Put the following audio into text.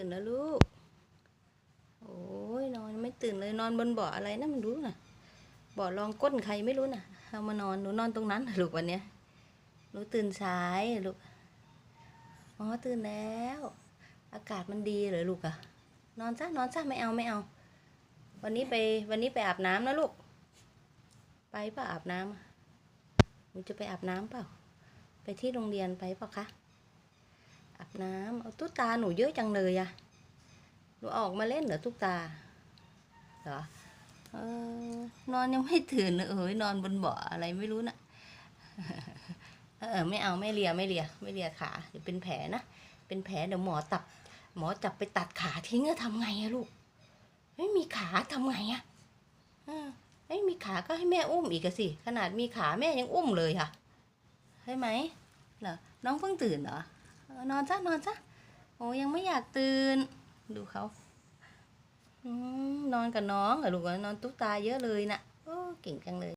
ตื่นแล้วลูก โอ้ยนอนไม่ตื่นเลยนอนบนเบาะอะไรนะมันรู้นะเบาะรองก้นใครไม่รู้นะเอามานอนหนูนอนตรงนั้นลูกวันเนี้ยหนูตื่นสายลูกอ๋อตื่นแล้ว อากาศมันดีเหรอลูกอะนอนซะนอนซะไม่เอาไม่เอา วันนี้ไปวันนี้ไปอาบน้ำนะลูก ไปเปล่าอาบน้ำหนูจะไปอาบน้ำเปล่า ไปที่โรงเรียนไปเปล่าคะ อาบน้ำเอาตุ๊กตาหนูเยอะจังเลยอะหนูออกมาเล่นเหรอตุ๊กตาเหรอเออนอนยังไม่ตื่นเลยเอ้ยนอนบนเบาะอะไรไม่รู้นะเออไม่เอาไม่เลียไม่เลียไม่เลียขาเดี๋ยวเป็นแผลนะเป็นแผลเดี๋ยวหมอตับ หมอจับไปตัดขาทิ้งแล้วทำไงอะลูกไม่มีขาทำไงอะเออไม่มีขาก็ให้แม่อุ้มอีกสิขนาดมีขาแม่ยังอุ้มเลยค่ะใช่ไหมเหรอน้องเพิ่งตื่นเหรอ นอนซะนอนซะโอ้ยังไม่อยากตื่น ดูเขาอนอนกับน้องเหรอลูกนอนตุ๊กตาเยอะเลยนะ่ะโอ้เก่งจังเลย